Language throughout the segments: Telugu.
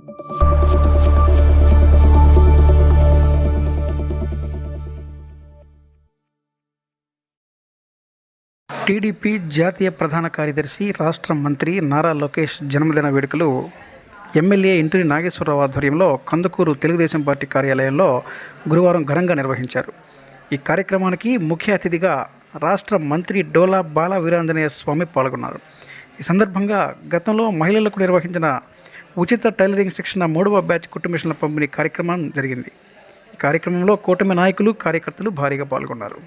టీడీపీ జాతీయ ప్రధాన కార్యదర్శి రాష్ట్ర మంత్రి నారా లోకేష్ జన్మదిన వేడుకలు ఎమ్మెల్యే ఇంటిని నాగేశ్వరరావు ఆధ్వర్యంలో కందుకూరు తెలుగుదేశం పార్టీ కార్యాలయంలో గురువారం ఘనంగా నిర్వహించారు. ఈ కార్యక్రమానికి ముఖ్య అతిథిగా రాష్ట్ర మంత్రి డోలా బాల వీరాంజనేయ స్వామి పాల్గొన్నారు. ఈ సందర్భంగా గతంలో మహిళలకు నిర్వహించిన ఉచిత టైలరింగ్ శిక్షణ మూడవ బ్యాచ్ కుటుంబిషన్ల పంపిణీ కార్యక్రమం జరిగింది. ఈ కార్యక్రమంలో కూటమి నాయకులు కార్యకర్తలు భారీగా పాల్గొన్నారు.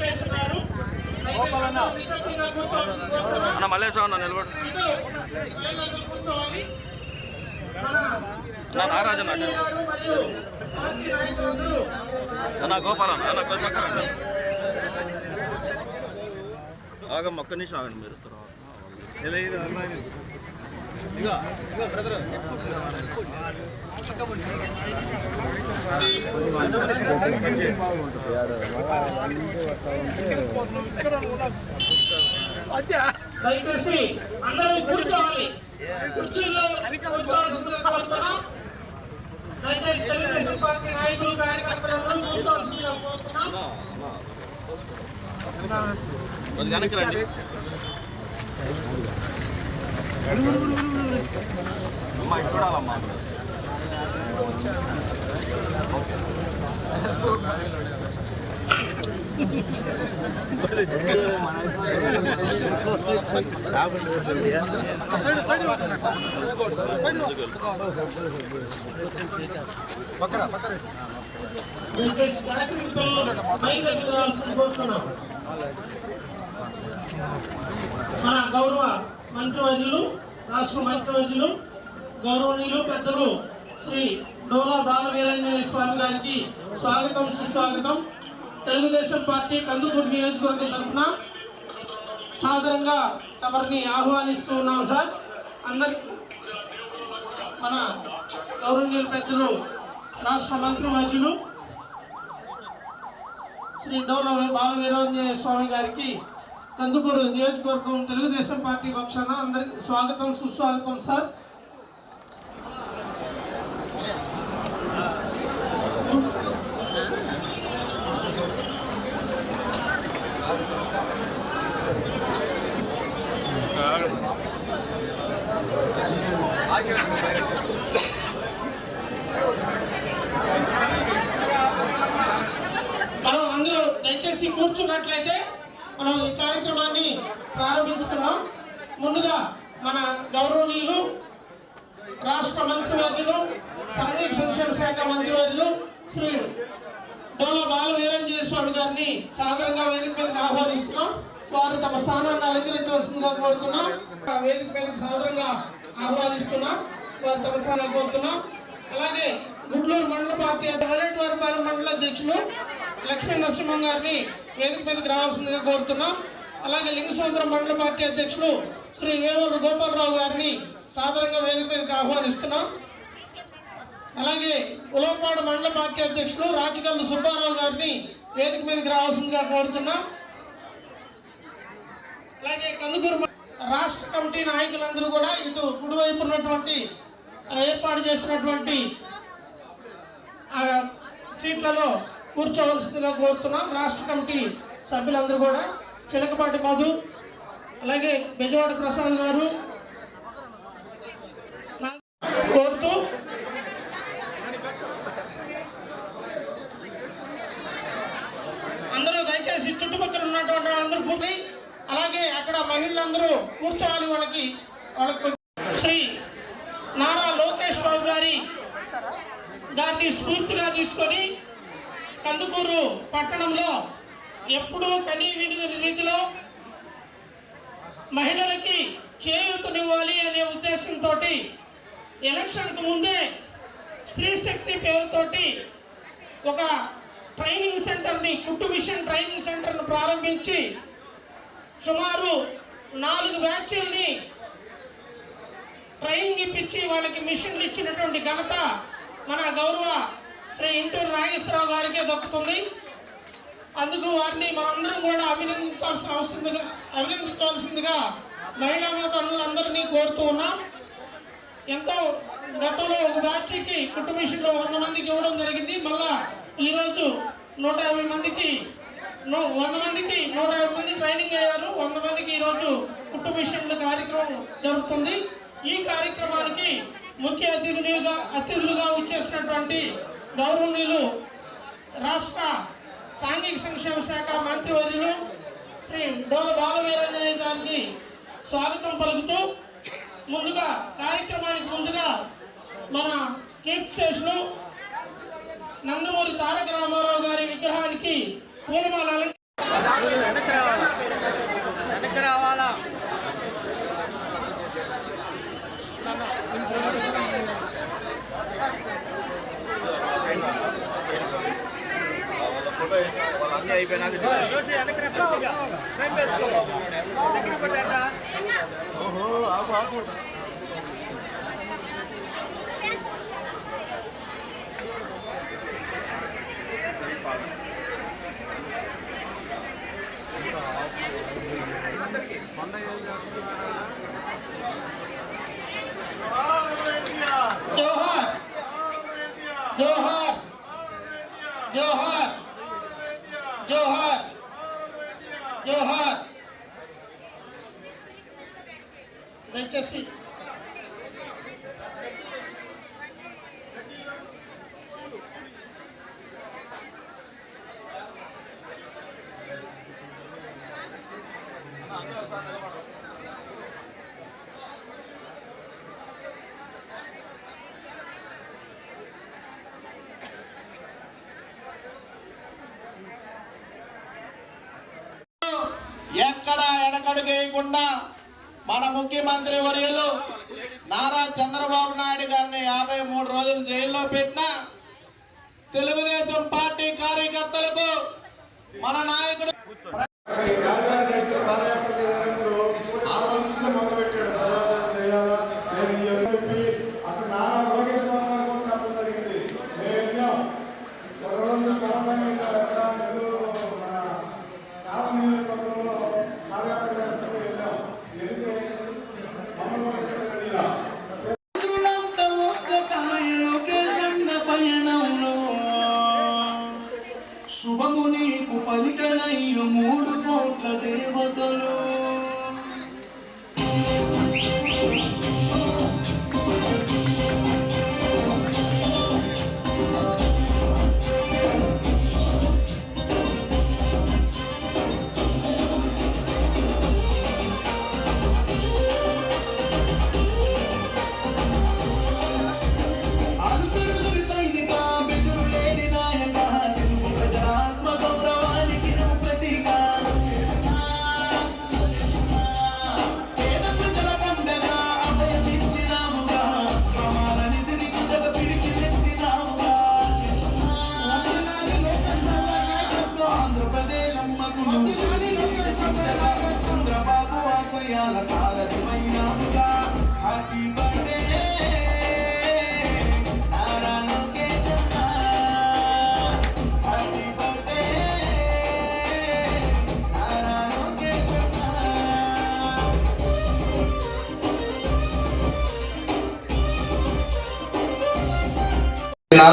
చేస్తున్నారు అన్న మల్లేశ్వర అన్న నిలబడు. అందరూ లైన్లో అన్న నాగరాజన్న అన్న. గారు అన్న కొంచెం ఒక్క నిమిషం ఆగండి మీరు. తర్వాత దయచేసి అందరూ కూర్చోవాలి. కుర్చీల్లో కూర్చోవాల్సిందిగా దయచేసి తెలుగుదేశం పార్టీ నాయకులు కార్యకర్తలందరూ కూర్చోవాల్సిందిగా కోరుతున్నాం వెనక్కి రండి అమ్మా చూడాలమ్మా. దయచేసి కార్యకర్తలు మన గౌరవ మంత్రివర్యులు రాష్ట్ర మంత్రివర్యులు గౌరవనీయులు పెద్దలు శ్రీ డోలా బాల వీరాంజనేయ స్వామి గారికి స్వాగతం సుస్వాగతం. తెలుగుదేశం పార్టీ కందుకూరు నియోజకవర్గం తరఫున సాధారణంగా తమరిని ఆహ్వానిస్తూ ఉన్నాం సార్. అందరి మన గౌరవనీయుల పెద్దలు రాష్ట్ర మంత్రివర్యులు శ్రీ డోల బాల వీరాంజనేయ స్వామి గారికి కందుకూరు నియోజకవర్గం తెలుగుదేశం పార్టీ పక్షాన అందరికి స్వాగతం సుస్వాగతం సార్ మనం అందరూ దయచేసి కూర్చున్నట్లయితే మనం ఈ కార్యక్రమాన్ని ప్రారంభించుకున్నాం ముందుగా మన గౌరవనీయులు రాష్ట్ర మంత్రివర్యులు సాంఘిక సంక్షేమ శాఖ మంత్రివర్యులు శ్రీ డోలా బాల వీరంజయ స్వామి గారిని సాదరంగా వేదిక మీదకి ఆహ్వానిస్తున్నాం. వారు తమ స్థానాన్ని అలంకరించవలసిందిగా కోరుతున్నాం. వేదిక మీదకి సాదరంగా ఆహ్వానిస్తున్నాం. వారు తమ స్థానాన్ని కోరుతున్నాం. అలాగే గుడ్లూరు మండల పార్టీ వరేటివారిపాలెం మండల అధ్యక్షులు లక్ష్మీ నరసింహం గారిని వేదిక మీదకి రావాల్సిందిగా కోరుతున్నాం. అలాగే లింగసముద్రం మండల పార్టీ అధ్యక్షులు శ్రీ వేమూరు గోపాలరావు గారిని సాధారణంగా వేదిక మీదకి ఆహ్వానిస్తున్నాం. అలాగే ఉలవపాడు మండల పార్టీ అధ్యక్షులు రాజకల్లు సుబ్బారావు గారిని వేదిక మీదకి రావాల్సిందిగా కోరుతున్నాం. అలాగే కందుకూరు రాష్ట్ర కమిటీ నాయకులందరూ కూడా ఇటు కుడివైపు ఉన్నటువంటి ఏర్పాటు చేసినటువంటి సీట్లలో కూర్చోవలసిందిగా కోరుతున్నాం. రాష్ట్ర కమిటీ సభ్యులందరూ కూడా. చిలకపాటి మధు అలాగే బెజవాడ ప్రసాద్ గారు కోరుతూ అందరూ దయచేసి చుట్టుపక్కల ఉన్నటువంటి వాళ్ళందరూ కూర్చొని అలాగే అక్కడ మహిళలందరూ కూర్చోవాలి వాళ్ళకి వాళ్ళకి శ్రీ నారా లోకేష్ బాబు గారి దాన్ని స్ఫూర్తిగా తీసుకొని కందుకూరు పట్టణంలో ఎప్పుడూ కనీ విని రీతిలో మహిళలకి చేయూతనివ్వాలి అనే ఉద్దేశంతో ఎలక్షన్కు ముందే స్త్రీ శక్తి పేరుతోటి ఒక ట్రైనింగ్ సెంటర్ని కుట్టు మిషన్ ట్రైనింగ్ సెంటర్ను ప్రారంభించి సుమారు నాలుగు బ్యాచ్ల్ని ట్రైనింగ్ ఇప్పించి వాళ్ళకి మిషన్లు ఇచ్చినటువంటి ఘనత మన గౌరవ శ్రీ ఇంటూరు నాగేశ్వరరావు గారికే దక్కుతుంది. అందుకు వారిని మనందరం కూడా అభినందించాల్సిన అవసరంగా అభినందించాల్సిందిగా మహిళా మతనులందరినీ కోరుతూ ఉన్నాం. ఎంతో గతంలో ఒక బ్యాచ్కి కుట్టు వంద మందికి ఇవ్వడం జరిగింది. మళ్ళా ఈరోజు నూట యాభై మందికి వంద మందికి నూట యాభై మంది ట్రైనింగ్ అయ్యారు. వంద మందికి ఈరోజు కుట్టు మిషన్ల కార్యక్రమం జరుగుతుంది. ఈ కార్యక్రమానికి ముఖ్య అతిథులుగా అతిథులుగా వచ్చేసినటువంటి గౌరవనీయులు రాష్ట్ర సాంఘిక సంక్షేమ శాఖ మంత్రివర్యులు శ్రీ డోల బాలవీరాంజనేయ గారికి స్వాగతం పలుకుతూ ముందుగా కార్యక్రమానికి ముందుగా మన కీర్తి శేషులు నందమూరి తారక రామారావు గారి విగ్రహానికి పూలమాల వెనక్కి రావాలా? వెనక్కి రావాలా అన్నీ అయిపోయినాక జోహార్ దయచేసి ఎక్కడ ఎడకడుగేయకుండా మన ముఖ్యమంత్రి వర్యులు నారా చంద్రబాబు నాయుడు గారిని యాభై మూడు రోజులు జైల్లో పెట్టిన తెలుగుదేశం పార్టీ కార్యకర్తలకు మన నాయకుడు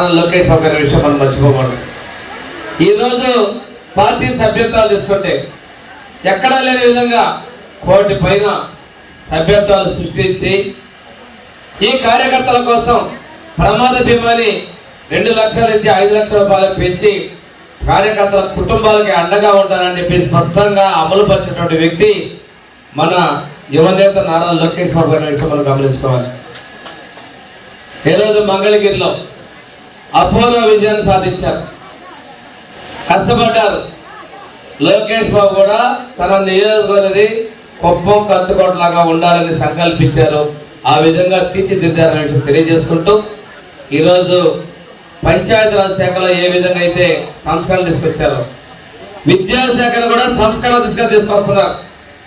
మన లోకేష్ బాబు గారి విషయం మనం మర్చిపోకూడదు. ఈరోజు పార్టీ సభ్యత్వాలు తీసుకుంటే ఎక్కడా లేని విధంగా కోటి పైన సభ్యత్వాలు సృష్టించి ఈ కార్యకర్తల కోసం ప్రమాద బీమాని రెండు లక్షల నుంచి ఐదు లక్షల రూపాయలు పెంచి కార్యకర్తల కుటుంబాలకి అండగా ఉంటానని చెప్పి స్పష్టంగా అమలు పరిచినటువంటి వ్యక్తి మన యువనేత నారా లోకేష్ బాబు గారి విషయం మనం గమనించుకోవాలి. ఈరోజు మంగళగిరిలో అపూర్వ విజయాన్ని సాధించారు. కష్టపడ్డారు. లోకేష్ బాబు కూడా తన నియోజకవర్గది కుప్పం ఖర్చుకోటలాగా ఉండాలని సంకల్పించారు. ఆ విధంగా తీర్చిదిద్దారని విషయం తెలియజేసుకుంటూ ఈరోజు పంచాయతీరాజ్ శాఖలో ఏ విధంగా అయితే సంస్కరణ తీసుకొచ్చారో విద్యాశాఖను కూడా సంస్కరణ దిశగా తీసుకొస్తున్నారు.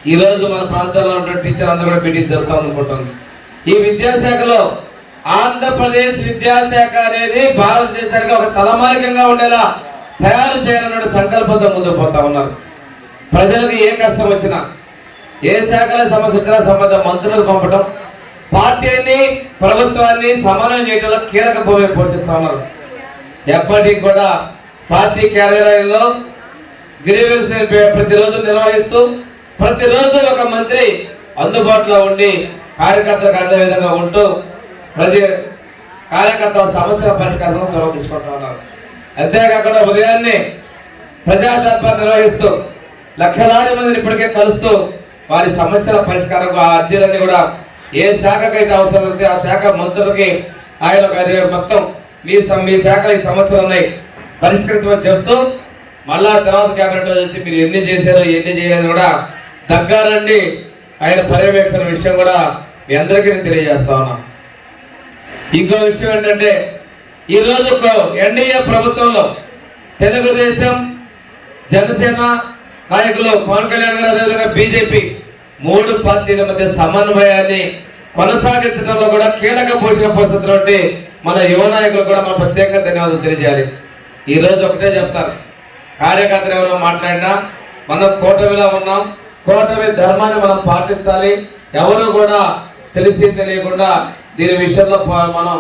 ఈరోజు మన ప్రాంతాల్లో ఉన్న టీచర్ అందరూ కూడా మీటింగ్ జరుపుతాం అనుకుంటుంది ఈ విద్యాశాఖలో ఆంధ్రప్రదేశ్ విద్యాశాఖ అనేది భారతదేశానికి ఒక తలమాలికంగా ఉండేలా తయారు చేయాలన్న సంకల్పంతో ముందుకు పోతా ఉన్నారు. ప్రజలకు ఏ కష్టం వచ్చినా ఏ శాఖల సమస్య వచ్చినా సంబంధ మంత్రులకు పంపడం పార్టీని ప్రభుత్వాన్ని సమన్వయం చేయడంలో కీలక భూమిక పోషిస్తా ఉన్నారు. ఎప్పటికి కూడా పార్టీ కార్యాలయంలో గ్రీవెన్స్ ప్రతిరోజు నిర్వహిస్తూ ప్రతిరోజు ఒక మంత్రి అందుబాటులో ఉండి కార్యకర్తలకు అందే విధంగా ఉంటూ ప్రతి కార్యకర్త సమస్యల పరిష్కారం చొరవ తీసుకుంటూ ఉన్నారు. అంతేకాకుండా ఉదయాన్నే ప్రజాతత్వం నిర్వహిస్తూ లక్షలాది మందిని ఇప్పటికే కలుస్తూ వారి సమస్యల పరిష్కారం ఆ అర్జీలన్నీ కూడా ఏ శాఖకైతే అవసరం అయితే ఆ శాఖ మంత్రులకి ఆయన ఒక మొత్తం మీ మీ శాఖలో ఈ సమస్యలు ఉన్నాయి. పరిష్కరించమని చెప్తూ మళ్ళా తర్వాత క్యాబినెట్లో వచ్చి మీరు ఎన్ని చేశారో ఎన్ని చేయలేదు కూడా దగ్గరండి ఆయన పర్యవేక్షణ విషయం కూడా మీ అందరికీ నేను తెలియజేస్తా ఉన్నాను ఇంకో విషయం ఏంటంటే ఈ రోజు ఎన్డీఏ ప్రభుత్వంలో తెలుగుదేశం జనసేన నాయకులు పవన్ కళ్యాణ్ గారు అదేవిధంగా బీజేపీ మూడు పార్టీల మధ్య సమన్వయాన్ని కొనసాగించడంలో కూడా కీలక పోషక పోషిస్తున్నటువంటి మన యువ నాయకులు కూడా మనం ప్రత్యేకంగా ధన్యవాదాలు తెలియజేయాలి. ఈ రోజు ఒకటే చెప్తారు కార్యకర్తలు ఎవరో మాట్లాడినా మనం కూటమిలో ఉన్నాం. కూటమి ధర్మాన్ని మనం పాటించాలి. ఎవరు కూడా తెలిసి తెలియకుండా దీని విషయంలో మనం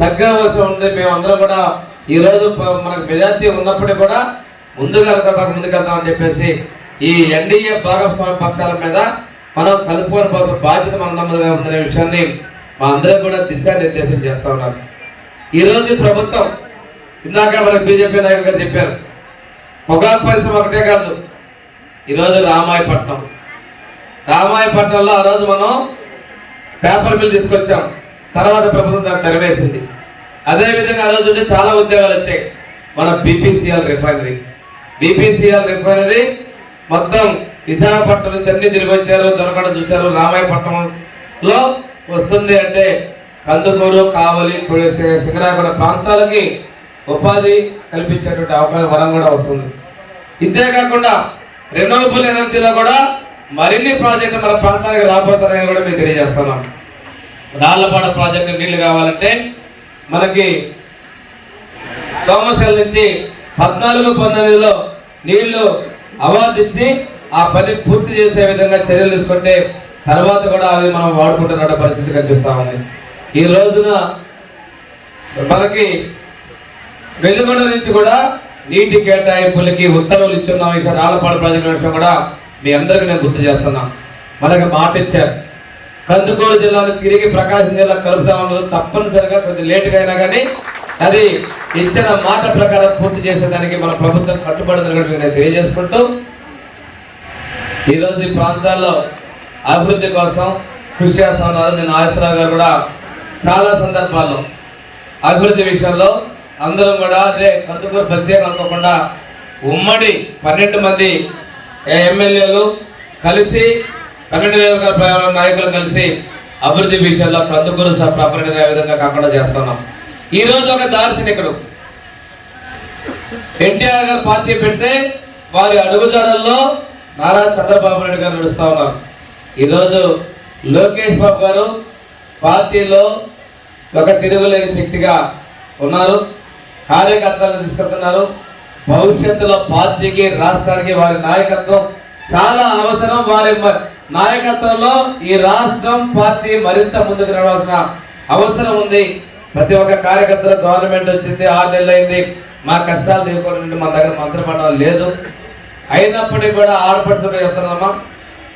తగ్గవలసి ఉంది మేమందరం కూడా ఈరోజు మనకు మెజార్టీ ఉన్నప్పటికీ కూడా ముందుగా ముందుకెళ్తామని చెప్పేసి ఈ ఎన్డీఏ భాగస్వామి పక్షాల మీద మనం కలుపుకొని కోసం బాధ్యత మన మీద ఉందనే విషయాన్ని మా అందరం కూడా దిశానిర్దేశం చేస్తూ ఉన్నారు ఈరోజు ప్రభుత్వం ఇందాక మనకు బీజేపీ నాయకులు గారు చెప్పారు పొగాకు పరిశ్రమ ఒకటే కాదు ఈరోజు రామాయపట్నం. రామాయపట్నంలో ఆ రోజు మనం పేపర్ మిల్ తీసుకొచ్చాం. తర్వాత ప్రభుత్వం దాన్ని తెరవేసింది అదేవిధంగా ఆ రోజు చాలా ఉద్యోగాలు వచ్చాయి. మన బీపీసీఎల్ రిఫైనరీ. బీపీసీఎల్ రిఫైనరీ మొత్తం విశాఖపట్నం నుంచి అన్ని తిరిగి వచ్చారు దొరకడ చూశారు రామాయపట్నంలో వస్తుంది అంటే కందుకూరు కావలి సింగరాయగూడ ప్రాంతాలకి ఉపాధి కల్పించేటువంటి అవకాశం వరం కూడా వస్తుంది. ఇంతే కాకుండా రెన్యూవబుల్ ఎనర్జీలో కూడా మరిన్ని ప్రాజెక్టులు మన ప్రాంతానికి రాబోతున్నాయని కూడా మేము తెలియజేస్తున్నాం. రాళ్ళపాడ ప్రాజెక్టు నీళ్ళు కావాలంటే మనకి సోమశల నుంచి పద్నాలుగు పంతొమ్మిదిలో నీళ్ళు అవార్డు ఇచ్చి ఆ పని పూర్తి చేసే విధంగా చర్యలు తీసుకుంటే తర్వాత కూడా అవి మనం వాడుకుంటున్న పరిస్థితి కనిపిస్తూ ఉంది. ఈ రోజున మనకి వెలుగొండ నుంచి కూడా నీటి కేటాయింపులకి ఉత్తర్వులు ఇచ్చున్న. విషయం రాళ్ళపాడ ప్రాజెక్టు విషయం కూడా మీ అందరికీ నేను గుర్తు చేస్తున్నాం. మనకి మాట ఇచ్చారు. కందుకూరు జిల్లాలో తిరిగి ప్రకాశం జిల్లా కలుపుతామన్నది తప్పనిసరిగా కొద్ది లేటుగా అయినా కానీ అది ఇచ్చిన మాట ప్రకారం పూర్తి చేసేదానికి మన ప్రభుత్వం కట్టుబడి కూడా నేను తెలియజేసుకుంటూ ఈరోజు ఈ ప్రాంతాల్లో అభివృద్ధి కోసం కృషి చేస్తా ఉన్నారు. నేను ఆశరావు గారు కూడా చాలా సందర్భాల్లో అభివృద్ధి విషయంలో అందరం కూడా అదే కందుకూరు ప్రత్యేకం అనుకోకుండా ఉమ్మడి పన్నెండు మంది ఎమ్మెల్యేలు కలిసి పన్నెండు నియోజకవర్గాల నాయకులు కలిసి అభివృద్ధి విషయంలో కందుకూరు ప్రాపర్టీ అనే విధంగా కాకుండా చేస్తున్నాం. ఈ రోజు ఒక దార్శనికుడు. ఎన్టీఆర్ గారు పార్టీ పెడితే వారి అడుగుజాడల్లో నారా చంద్రబాబు నాయుడు గారు నడుస్తూ ఉన్నారు. ఈరోజు లోకేష్ బాబు గారు పార్టీలో ఒక తిరుగులేని శక్తిగా ఉన్నారు. కార్యకర్తలను తీసుకెళ్తున్నారు భవిష్యత్తులో పార్టీకి రాష్ట్రానికి వారి నాయకత్వం చాలా అవసరం. వారి నాయకత్వంలో ఈ రాష్ట్రం పార్టీ మరింత ముందుకు నడవాల్సిన అవసరం ఉంది. ప్రతి ఒక్క కార్యకర్తల గవర్నమెంట్ వచ్చింది ఆరు నెలలు అయింది మా కష్టాలు తీరుకోవడం మన దగ్గర మంత్రపడడం లేదు. అయినప్పటికీ కూడా ఆడపడుతున్న చెప్తున్నామా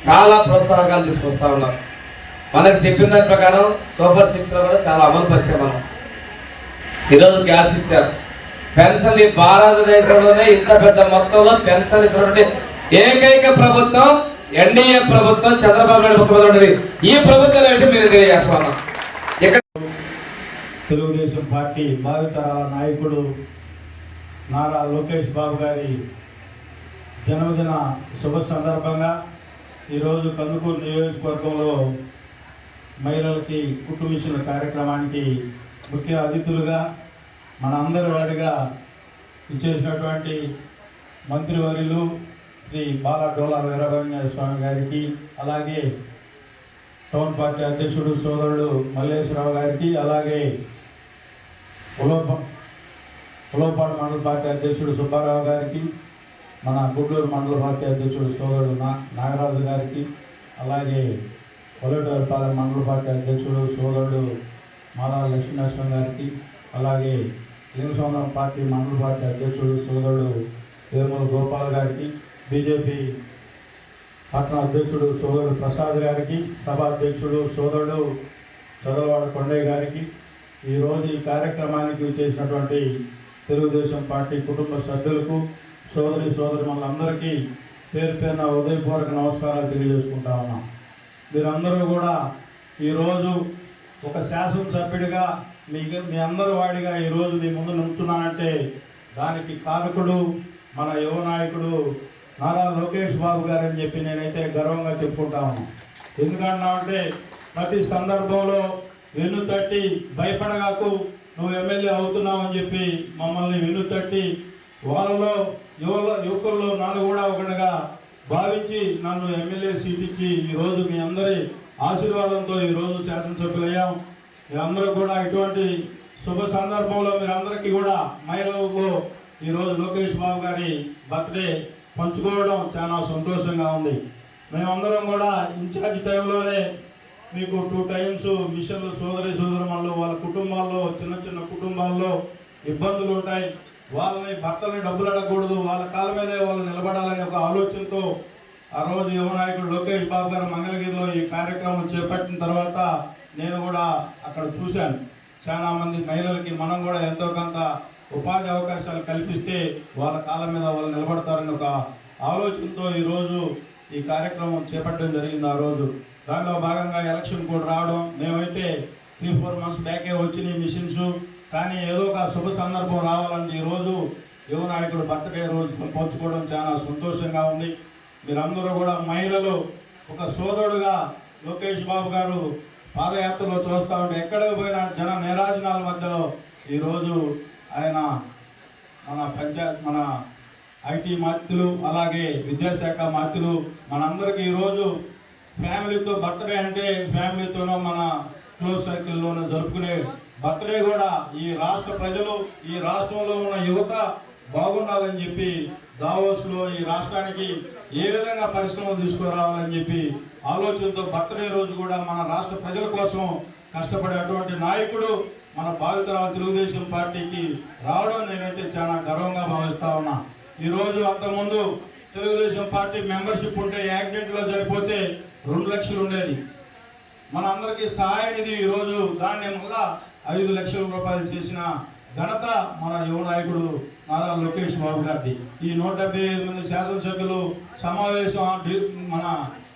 చాలా ప్రోత్సాహకాలు తీసుకొస్తా ఉన్నాం. మనకు చెప్పిన దాని ప్రకారం సూపర్ సిక్స్లో కూడా చాలా అమలు పరిచయం మనం. ఈరోజు గ్యాస్ ఇచ్చారు. పెన్షన్ ఈ భారతదేశంలోనే ఇంత పెద్ద మొత్తంలో పెన్షన్ ఇచ్చినటువంటి ఏకైక ప్రభుత్వం ఎన్డీఏ ప్రభుత్వం చంద్రబాబు నాయుడు ముఖ్యమంత్రి ఈ ప్రభుత్వం విషయం మీరు తెలియజేస్తాను తెలుగుదేశం పార్టీ భావితరాల నాయకుడు నారా లోకేష్ బాబు గారి జన్మదిన శుభ సందర్భంగా ఈరోజు కందుకూరు నియోజకవర్గంలో మహిళలకి కుటుంబించిన కార్యక్రమానికి ముఖ్య అతిథులుగా మన అందరి వాడిగా ఇచ్చేసినటువంటి మంత్రివర్యులు శ్రీ బాలా డోలా వీరభంజ స్వామి గారికి అలాగే టౌన్ పార్టీ అధ్యక్షుడు సోదరుడు మల్లేశ్వరరావు గారికి అలాగే ఉలోప ఉలోపాడు మండల పార్టీ అధ్యక్షుడు సుబ్బారావు గారికి మన గుడ్లూరు మండల పార్టీ అధ్యక్షుడు సోదరుడు నా నాగరాజు గారికి అలాగే కొలటూరుపాలెం మండల పార్టీ అధ్యక్షుడు సోదరుడు మాలా లక్ష్మీనరసింహ గారికి అలాగే లింగసముద్రం పార్టీ మండల పార్టీ అధ్యక్షుడు సోదరుడు వేముల గోపాల్ గారికి బీజేపీ పట్టణ అధ్యక్షుడు సోదరుడు ప్రసాద్ గారికి సభ అధ్యక్షుడు సోదరుడు చదలవాడ కొండయ్య గారికి ఈరోజు ఈ కార్యక్రమానికి చేసినటువంటి తెలుగుదేశం పార్టీ కుటుంబ సభ్యులకు సోదరి సోదరి మనందరికీ పేరు పేరున హృదయపూర్వక నమస్కారాలు తెలియజేసుకుంటా ఉన్నాం. మీరందరూ కూడా ఈరోజు ఒక శాసనసభ్యుడిగా మీ మీ అందరి వాడిగా ఈరోజు మీ ముందు నుంచున్నానంటే దానికి కారకుడు మన యువ నాయకుడు నారా లోకేష్ బాబు గారు అని చెప్పి నేనైతే గర్వంగా చెప్పుకుంటాను ఉన్నాను ఎందుకన్నా అంటే ప్రతి సందర్భంలో వెన్ను తట్టి భయపడగాకు నువ్వు ఎమ్మెల్యే అవుతున్నావు అని చెప్పి మమ్మల్ని వెన్ను తట్టి వాళ్ళలో యువ యువకుల్లో నన్ను కూడా ఒకటిగా భావించి నన్ను ఎమ్మెల్యే సీట్ ఇచ్చి ఈరోజు మీ అందరి ఆశీర్వాదంతో ఈరోజు శాసనసభ్యులయ్యాం. మీరందరూ కూడా ఇటువంటి శుభ సందర్భంలో మీరందరికీ కూడా మహిళలతో ఈరోజు లోకేష్ బాబు గారి బర్త్డే పంచుకోవడం చాలా సంతోషంగా ఉంది. మేమందరం కూడా ఇన్ఛార్జ్ టైంలోనే మీకు టూ టైమ్స్ మిషన్లు సోదరి సోదరుమల్లో వాళ్ళ కుటుంబాల్లో చిన్న చిన్న కుటుంబాల్లో ఇబ్బందులు ఉంటాయి. వాళ్ళని భర్తల్ని డబ్బులు అడగకూడదు. వాళ్ళ కాళ్ళ మీదే వాళ్ళు నిలబడాలనే ఒక ఆలోచనతో ఆ రోజు యువనాయకుడు లోకేష్ బాబు గారు మంగళగిరిలో ఈ కార్యక్రమం చేపట్టిన తర్వాత నేను కూడా అక్కడ చూశాను. చాలా మంది మహిళలకి మనం కూడా ఎంతో కొంత ఉపాధి అవకాశాలు కల్పిస్తే వాళ్ళ కాళ్ళ మీద వాళ్ళు నిలబడతారని ఒక ఆలోచనతో ఈరోజు ఈ కార్యక్రమం చేపట్టడం జరిగింది ఆ రోజు. దానిలో భాగంగా ఎలక్షన్ కూడా రావడం మేమైతే త్రీ ఫోర్ మంత్స్ బ్యాకే వచ్చినాయి మిషన్స్ కానీ ఏదో ఒక శుభ సందర్భం రావాలని ఈరోజు యువ నాయకుడు బర్త్డే రోజు పంచుకోవడం చాలా సంతోషంగా ఉంది. మీరందరూ కూడా మహిళలు ఒక సోదరుడుగా లోకేష్ బాబు గారు పాదయాత్రలో చూస్తూ ఉంటే ఎక్కడికి పోయినా జన నిరాజనాల మధ్యలో ఈరోజు ఆయన మన పంచాయత్ మన ఐటీ మార్తులు అలాగే విద్యాశాఖ మార్తులు మనందరికీ ఈరోజు ఫ్యామిలీతో బర్త్డే అంటే ఫ్యామిలీతోనో మన క్లోజ్ సర్కిల్లోనూ జరుపుకునే బర్త్డే కూడా ఈ రాష్ట్ర ప్రజలు ఈ రాష్ట్రంలో ఉన్న యువత బాగుండాలని చెప్పి దావోస్లో ఈ రాష్ట్రానికి ఏ విధంగా పరిశ్రమలు తీసుకురావాలని చెప్పి ఆలోచనతో బర్త్డే రోజు కూడా మన రాష్ట్ర ప్రజల కోసం కష్టపడే అటువంటి నాయకుడు మన భావితరాలు తెలుగుదేశం పార్టీకి రావడం నేనైతే చాలా గర్వంగా భావిస్తా ఉన్నా. ఈరోజు అంతకుముందు తెలుగుదేశం పార్టీ మెంబర్షిప్ ఉంటే యాక్సిడెంట్లో చనిపోతే రెండు లక్షలు ఉండేది. మన అందరికీ సహాయ నిధి ఈరోజు దాన్ని మళ్ళా ఐదు లక్షల రూపాయలు చేసిన ఘనత మన యువ నాయకుడు నారా లోకేష్ బాబు గారిది. ఈ నూట డెబ్బై ఐదు మంది శాసనసభ్యులు సమావేశం మన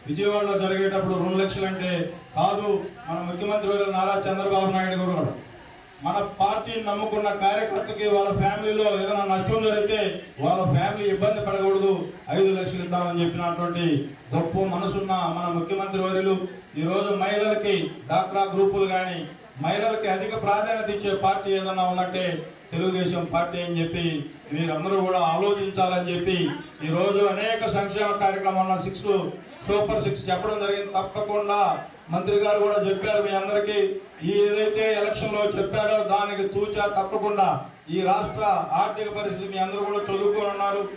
విజయవాడలో జరిగేటప్పుడు రెండు లక్షలు అంటే కాదు మన ముఖ్యమంత్రి నారా చంద్రబాబు నాయుడు గారు కూడా మన పార్టీని నమ్ముకున్న కార్యకర్తకి వాళ్ళ ఫ్యామిలీలో ఏదైనా నష్టం జరిగితే వాళ్ళ ఫ్యామిలీ ఇబ్బంది పడకూడదు ఐదు లక్షలు ఇద్దామని చెప్పినటువంటి గొప్ప మనసున్న మన ముఖ్యమంత్రి వర్యులు. ఈరోజు మహిళలకి డాక్రా గ్రూపులు కానీ మహిళలకి అధిక ప్రాధాన్యత ఇచ్చే పార్టీ ఏదైనా ఉన్నట్టే తెలుగుదేశం పార్టీ అని చెప్పి మీరందరూ కూడా ఆలోచించాలని చెప్పి ఈరోజు అనేక సంక్షేమ కార్యక్రమాలను సిక్స్ సూపర్ సిక్స్ చెప్పడం జరిగింది. తప్పకుండా మంత్రి గారు కూడా చెప్పారు మీ అందరికీ. ఈ ఏదైతే ఎలక్షన్లో చెప్పాడో దానికి తూచా తప్పకుండా ఈ రాష్ట్ర ఆర్థిక పరిస్థితి మీ అందరూ కూడా చదువుకొని ఉన్నారు.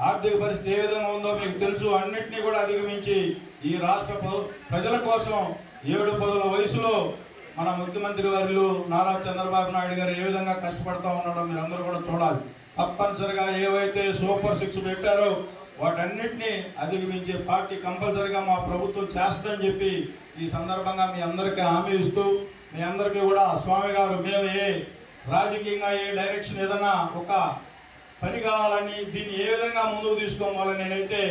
ఆర్థిక పరిస్థితి ఏ విధంగా ఉందో మీకు తెలుసు. అన్నింటినీ కూడా అధిగమించి ఈ రాష్ట్ర ప్ర- ప్రజల కోసం ఏడు పదుల వయసులో మన ముఖ్యమంత్రి వారిలో నారా చంద్రబాబు నాయుడు గారు ఏ విధంగా కష్టపడతా ఉన్నాడో మీరు అందరూ కూడా చూడాలి. తప్పనిసరిగా ఏవైతే సూపర్ సిక్స్ పెట్టారో వాటన్నిటిని అధిగమించే పార్టీ కంపల్సరిగా మా ప్రభుత్వం చేస్తుందని చెప్పి ఈ సందర్భంగా మీ అందరికీ హామీ ఇస్తూ మీ అందరికీ కూడా స్వామి గారు మేము ఏ రాజకీయంగా ఏ డైరెక్షన్ ఏదైనా ఒక పని కావాలని దీన్ని ఏ విధంగా ముందుకు తీసుకోవాలని నేనైతే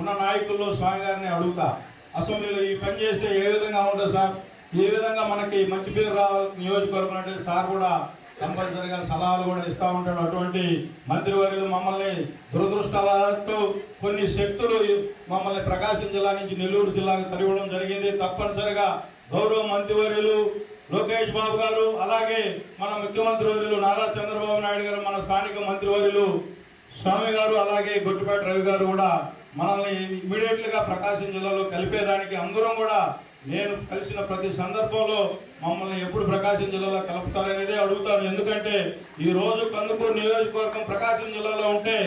ఉన్న నాయకుల్లో స్వామి గారిని అడుగుతా. అసెంబ్లీలో ఈ పని చేస్తే ఏ విధంగా ఉంటుంది సార్? ఏ విధంగా మనకి మంచి పేరు రావాలి. నియోజకవర్గం అంటే సార్ కూడా కంపల్సరిగా సలహాలు కూడా ఇస్తూ ఉంటాడు. అటువంటి మంత్రివర్యులు మమ్మల్ని దురదృష్టవశాత్తు కొన్ని శక్తులు మమ్మల్ని ప్రకాశం జిల్లా నుంచి నెల్లూరు జిల్లాకు తరగడం జరిగింది. తప్పనిసరిగా గౌరవ మంత్రివర్యులు లోకేష్ బాబు గారు అలాగే మన ముఖ్యమంత్రి వర్యులు నారా చంద్రబాబు నాయుడు గారు మన స్థానిక మంత్రివర్యులు స్వామి గారు అలాగే గొట్టిపాటి రవి గారు కూడా మనల్ని ఇమీడియట్లుగా ప్రకాశం జిల్లాలో కలిపేదానికి అందరం కూడా నేను కలిసిన ప్రతి సందర్భంలో మమ్మల్ని ఎప్పుడు ప్రకాశం జిల్లాలో కలుపుతారనేదే అడుగుతాను. ఎందుకంటే ఈరోజు కందుకూరు నియోజకవర్గం ప్రకాశం జిల్లాలో ఉంటే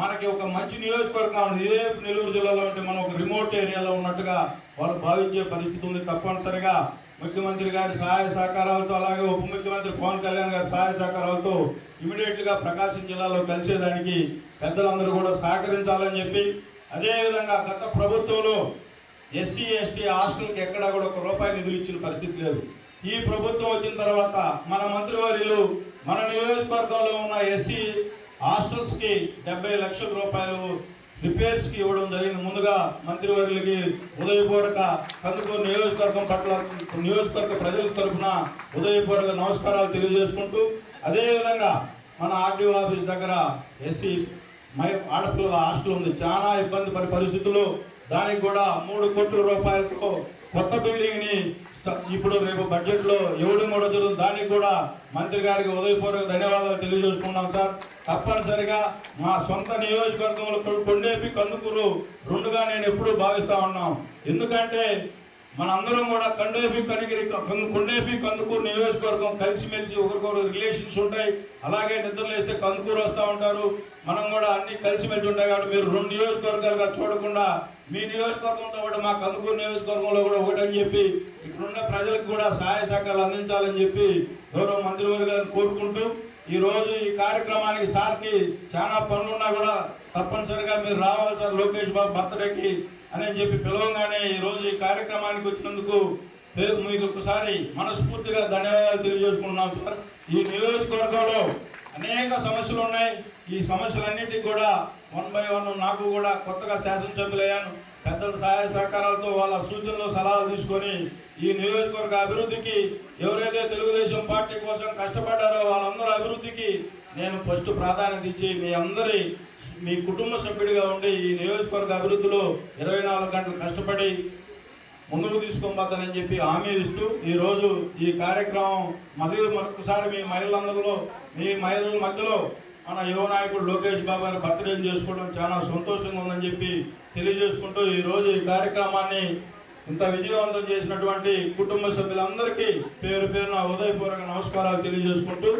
మనకి ఒక మంచి నియోజకవర్గం ఉంది. ఇదే నెల్లూరు జిల్లాలో ఉంటే మనం ఒక రిమోట్ ఏరియాలో ఉన్నట్టుగా వాళ్ళు భావించే పరిస్థితి ఉంది తప్పనిసరిగా. ముఖ్యమంత్రి గారి సహాయ సహకారాలతో అలాగే ఉప ముఖ్యమంత్రి పవన్ కళ్యాణ్ గారి సహాయ సహకారాలతో ఇమీడియట్గా ప్రకాశం జిల్లాలో కలిసేదానికి పెద్దలందరూ కూడా సహకరించాలని చెప్పి అదేవిధంగా గత ప్రభుత్వంలో ఎస్సీ ఎస్టీ హాస్టల్కి ఎక్కడా కూడా ఒక రూపాయి నిధులు ఇచ్చిన పరిస్థితి లేదు. ఈ ప్రభుత్వం వచ్చిన తర్వాత మన మంత్రివర్యులు మన నియోజకవర్గంలో ఉన్న ఎస్సీ హాస్టల్స్కి డెబ్బై లక్షల రూపాయలు రిపేర్స్కి ఇవ్వడం జరిగింది. ముందుగా మంత్రివర్యులకి ఉదయపూర్వక కందుకూరు నియోజకవర్గం పట్ల నియోజకవర్గ ప్రజల తరఫున ఉదయపూర్వక నమస్కారాలు తెలియజేసుకుంటూ అదేవిధంగా మన ఆర్డీఓ ఆఫీస్ దగ్గర ఎస్సీ మై ఆడపిల్లల హాస్టల్ ఉంది. చాలా ఇబ్బంది పడే పరిస్థితుల్లో దానికి కూడా మూడు కోట్ల రూపాయలతో కొత్త బిల్డింగ్ని ఇప్పుడు రేపు బడ్జెట్లో ఇవ్వడం కూడా జరుగుతుంది దానికి కూడా మంత్రి గారికి ఉదయపూర్వక ధన్యవాదాలు తెలియజేసుకున్నాం సార్. తప్పనిసరిగా మా సొంత నియోజకవర్గంలో కొండేపి కందుకూరు రెండుగా నేను ఎప్పుడూ భావిస్తా ఉన్నాం. ఎందుకంటే మనందరం కూడా కండేపి కనిగిరి కొండేపి కందుకూరు నియోజకవర్గం కలిసిమెలిసి ఒకరికొకరు రిలేషన్స్ ఉంటాయి. అలాగే నిద్రలేస్తే కందుకూరు వస్తూ ఉంటారు. మనం కూడా అన్ని కలిసిమెలిసి ఉంటాయి కాబట్టి మీరు రెండు నియోజకవర్గాలుగా చూడకుండా మీ నియోజకవర్గంతో కూడా మా కందుకూరు నియోజకవర్గంలో కూడా ఒకటని చెప్పి ఇక్కడున్న ప్రజలకు కూడా సహాయ సహకారాలు అందించాలని చెప్పి గౌరవ మంత్రివర్గాన్ని కోరుకుంటూ ఈరోజు ఈ కార్యక్రమానికి సార్కి చాలా పనులున్నా కూడా తప్పనిసరిగా మీరు రావాలి సార్ లోకేష్ బాబు బర్త్డేకి అని చెప్పి పిలవంగానే ఈ రోజు ఈ కార్యక్రమానికి వచ్చినందుకు మీకు ఒకసారి మనస్ఫూర్తిగా ధన్యవాదాలు తెలియజేసుకుంటున్నాం సార్. ఈ నియోజకవర్గంలో అనేక సమస్యలు ఉన్నాయి. ఈ సమస్యలన్నింటికి కూడా వన్ బై వన్ నాకు కూడా కొత్తగా శాసనసభ్యులయ్యాను పెద్దల సహాయ సహకారాలతో వాళ్ళ సూచనలు సలహాలు తీసుకొని ఈ నియోజకవర్గ అభివృద్ధికి ఎవరైతే తెలుగుదేశం పార్టీ కోసం కష్టపడ్డారో వాళ్ళందరూ అభివృద్ధికి నేను ఫస్ట్ ప్రాధాన్యత ఇచ్చి మీ అందరి మీ కుటుంబ సభ్యుడిగా ఉండి ఈ నియోజకవర్గ అభివృద్ధిలో ఇరవై నాలుగు గంటలు కష్టపడి ముందుకు తీసుకోబోతానని చెప్పి హామీ ఇస్తూ ఈ ఈ కార్యక్రమం మళ్ళీ మరొకసారి మీ మహిళలందరిలో మీ మహిళల మధ్యలో మన యువ నాయకుడు లోకేష్ బాబు గారి బర్త్డే చేసుకోవడం చాలా సంతోషంగా ఉందని చెప్పి తెలియజేసుకుంటూ ఈ రోజు ఈ కార్యక్రమాన్ని ఇంత విజయవంతం చేసినటువంటి కుటుంబ సభ్యులందరికీ పేరు పేరున ఉదయపూర్వక నమస్కారాలు తెలియజేసుకుంటూ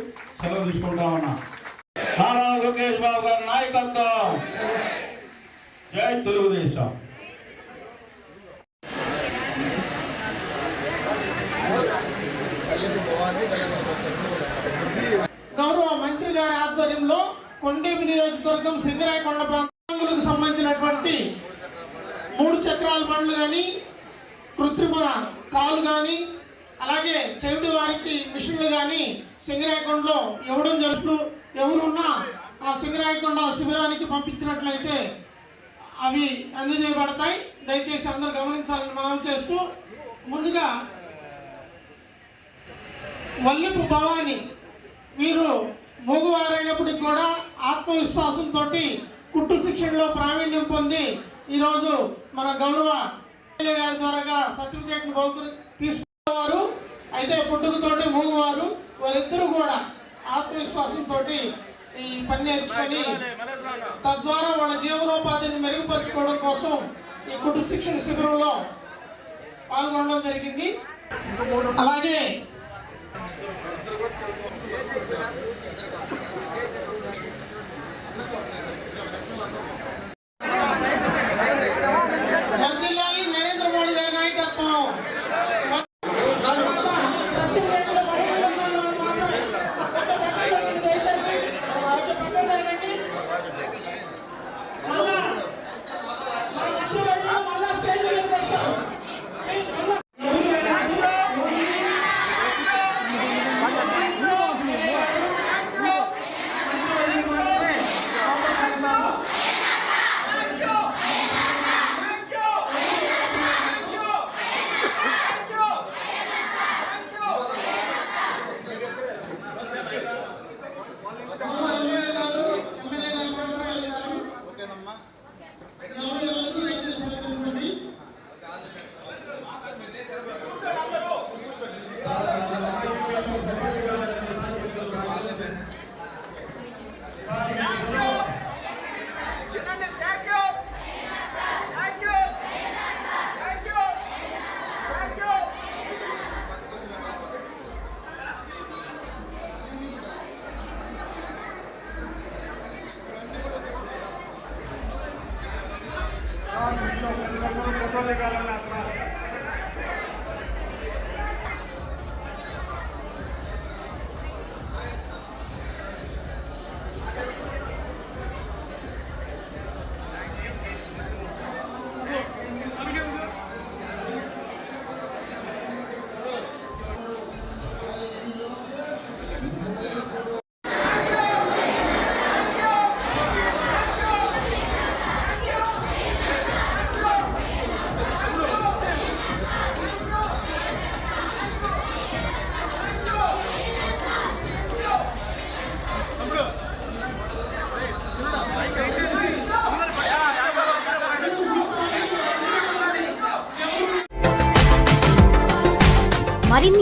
సెలవు తీసుకుంటా ఉన్నా. నారా లోకేష్ బాబు గారి నాయకత్వం. జై తెలుగుదేశం గౌరవ మంత్రి గారి ఆధ్వర్యంలో కొండేపి నియోజకవర్గం సింగరాయకొండ ప్రాంతాలకు సంబంధించినటువంటి మూడు చక్రాల బండ్లు కానీ కృత్రిమ కాలు కానీ అలాగే చెవిటి వారికి మిషన్లు కానీ సింగరాయకొండలో ఇవ్వడం జరుగుతూ ఎవరున్నా ఆ సింగరాయకొండ శిబిరానికి పంపించినట్లయితే అవి అందజేయబడతాయి. దయచేసి అందరూ గమనించాలని మనం చేస్తూ ముందుగా వల్లిపు భవాని వీరు మూగువారైనప్పటికీ కూడా ఆత్మవిశ్వాసంతో కుట్టు శిక్షణలో ప్రావీణ్యం పొంది ఈరోజు మన గౌరవ ద్వారా గారి ద్వారాగా సర్టిఫికేట్ తీసుకున్నవారు అయితే పుట్టుకతోటి మూగువారు వారిద్దరూ కూడా ఆత్మవిశ్వాసంతో ఈ పని నేర్చుకొని తద్వారా వాళ్ళ జీవనోపాధిని మెరుగుపరచుకోవడం కోసం ఈ కుట్టు శిక్షణ శిబిరంలో పాల్గొనడం జరిగింది. అలాగే